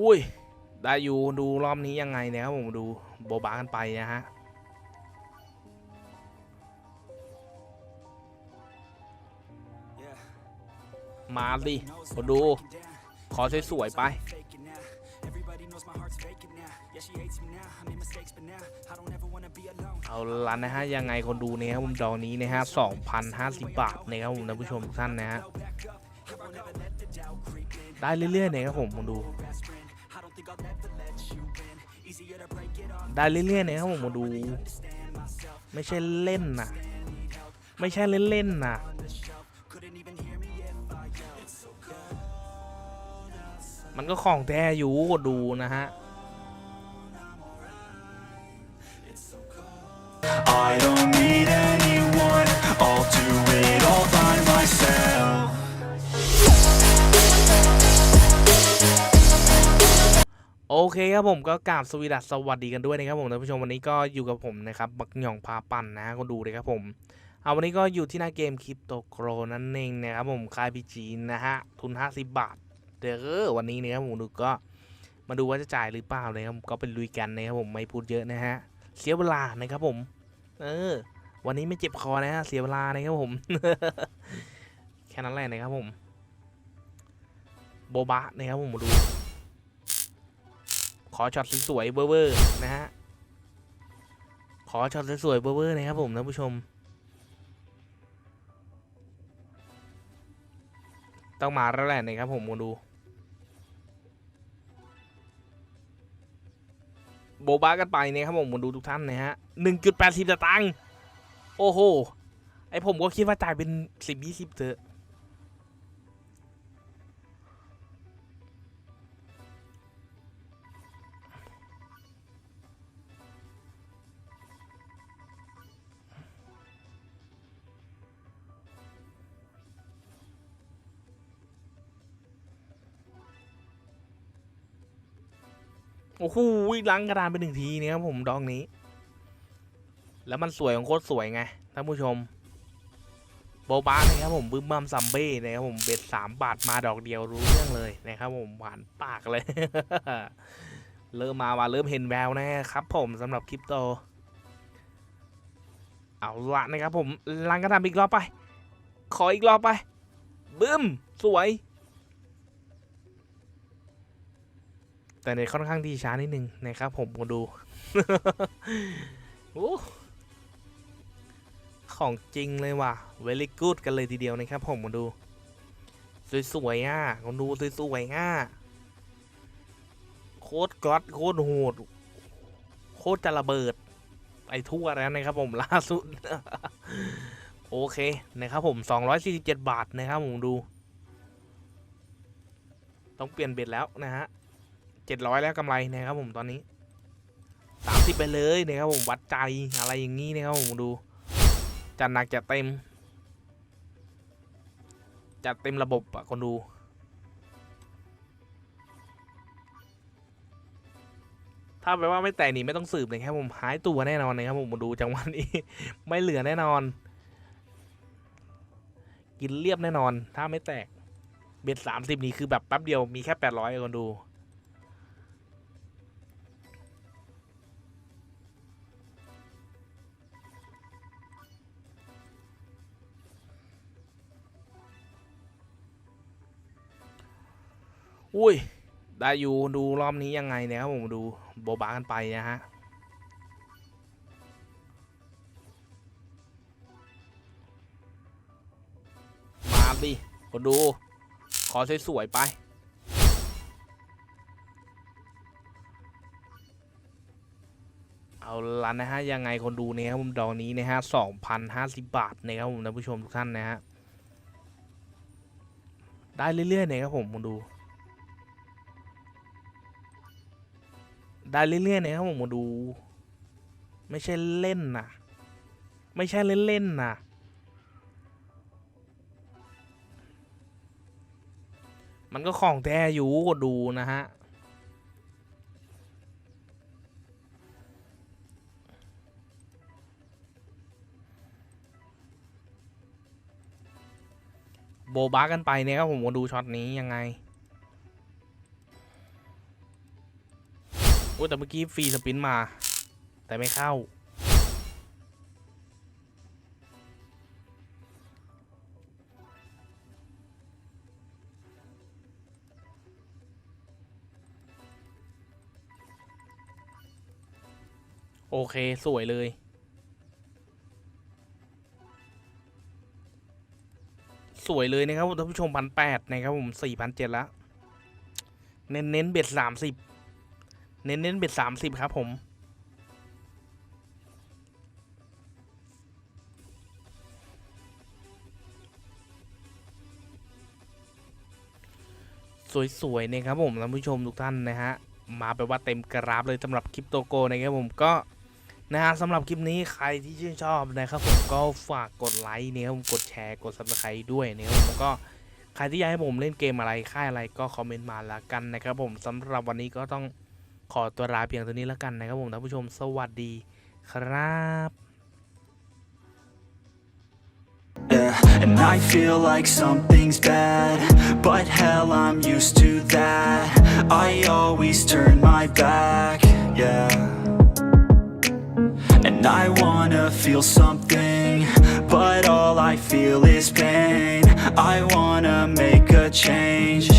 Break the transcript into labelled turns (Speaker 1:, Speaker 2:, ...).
Speaker 1: อุ้ย ได้อยู่ดูรอบนี้ยังไงเนี่ยครับผมดูโบบากันไปนะฮะมาดิคนดู ขอสวยๆไป เอาละนะฮะ ยังไงคนดูเนี่ยครับผมดอกนี้นะฮะ2,050 บาทนะครับผมท่านผู้ชมทุกท่านนะฮะ ได้เรื่อยๆเนี่ยครับผมคนดู ได้เรื่อยๆนะครับผมมาดู ไม่ใช่เล่นนะไม่ใช่เล่นๆนะมันก็ของแท้อยู่ก็ดูนะฮะ
Speaker 2: I don't need anyone, I'll do
Speaker 1: โอเคครับผมก็กราบสวีดัสสวัสดีกันด้วยนะครับผมท่านผู้ชมวันนี้ก็อยู่กับผมนะครับบักหย่องพาปั่นนะก็ดูเลยครับผมเอาวันนี้ก็อยู่ที่หน้าเกมคริปโตโกรนั่นเองนะครับผมคายพีจีนะฮะทุน 50 บาทเดี๋ยวเอวันนี้นะครับผมดูก็มาดูว่าจะจ่ายหรือเปล่านะครับก็เป็นลุยกันนะครับผมไม่พูดเยอะนะฮะเสียเวลานะครับผม เออ วันนี้ไม่เจ็บคอนะฮะเสียเวลานะครับผม แค่นั้นแหละนะครับผม โบบะนะครับผมมาดู ขอช็อตสวยๆเวอร์ๆนะฮะ ขอช็อตสวยๆเวอร์ๆนะครับผมท่านผู้ชม ต้องมาแล้วแหละนะครับผมมาดู โบบากันไปนะครับผมมาดูทุกท่านนะฮะหนึ่งจุดแปดสิบตางค์ โอ้โห ไอผมก็คิดว่าจ่ายเป็นสิบยี่สิบเถอะ อ้โหล้างกระดานไปหนึ่งทีเนี่ยครับผมดองนี้ แล้วมันสวยของโคตรสวยไงท่านผู้ชมโบบานะครับผมบึ้มบัมซัมเบ้นะครับผมเบ็ดสามบาทมาดอกเดียวรู้เรื่องเลยนะครับผมหวานปากเลย เริ่มมาว่าเริ่มเห็นแววนะครับผมสำหรับคริปโต เอาละนะครับผมล้างกระดานอีกรอบไป ขออีกรอบไป บึ้ม สวย แต่เน็ตค่อนข้างที่ช้านิดนึงนะครับผมมาดูโอ้ของจริงเลยว่ะ very good กันเลยทีเดียวนะครับผมมาดู สวยๆอะคนดูสวยๆอะโคตรก๊อตโคตรโหดโคตรจะระเบิดไปทั่วแล้วนะครับผมล่าสุด โอเคนะครับผม 247 บาทนะครับผมดู ต้องเปลี่ยนเบ็ดแล้วนะฮะ เจ็ดร้อยแล้วกำไรนะครับผมตอนนี้สามสิบไปเลยนะครับผมวัดใจอะไรอย่างนี้นะครับผมดูจัดหนักจัดเต็มจัดเต็มระบบอะคนดูถ้าแปลว่าไม่แตกนี่ไม่ต้องสืบเลยครับผมหายตัวแน่นอนนะครับผมมาดูจังหวะนี้ ไม่เหลือแน่นอน กินเรียบแน่นอน ถ้าไม่แตกเบ็ดสามสิบนี่คือแบบแป๊บเดียวมีแค่แปดร้อยคนดู อุ้ย ได้อยู่ดูรอบนี้ยังไงเนี่ยครับผมดูโบบากันไปนะฮะมาดิคนดู ขอสวยๆไปเอาละนะฮะยังไงคนดูเนี่ยครับผมดอกนี้นะฮะสองพันห้าสิบบาทนะครับผมท่านผู้ชมทุกท่านนะฮะได้เรื่อยๆนี่ยครับผมมาดู ได้เรื่อยๆนะครับผมมาดู ไม่ใช่เล่นนะไม่ใช่เล่นๆนะมันก็ของแท้อยู่ก็ดูนะฮะโบบ้ากันไปเนี่ยครับผมมาดูช็อตนี้ยังไง อ้แต่เมื่อกี้ฟรีสปินมา แต่ไม่เข้า โอเค สวยเลยสวยเลยนะครับท่านผู้ชมพันแปดนะครับผมสี่พันเจ็ดล้วเน้นเน้นเบ็ดสามสิบ เน้นเน้นเบ็ดสามสิบครับผม สวยๆนะครับผมท่านผู้ชมทุกท่านนะฮะ มาแปว่าเต็มกราฟเลยสำหรับคลิปโตโกนะครับผมก็นะฮะสำหรับคลิปนี้ใครที่ชื่นชอบนะครับผมก็ฝากกดไลค์นะครับผมกดแชร์กด subscribe ด้วยนะครับผมก็ใครที่อยากให้ผมเล่นเกมอะไรค่ายอะไรก็คอมเมนต์มาละกันนะครับผมสำหรับวันนี้ก็ต้อง ขอตัวลาเพียงเท่านี้แล้วกันนะครับผมท่านผู้ชมสวัสดีครับ
Speaker 2: Yeah, and I feel like something's bad, but hell, I'm used to that. I always turn my back, yeah. And I wanna feel something, but all I feel is pain. I wanna make a change.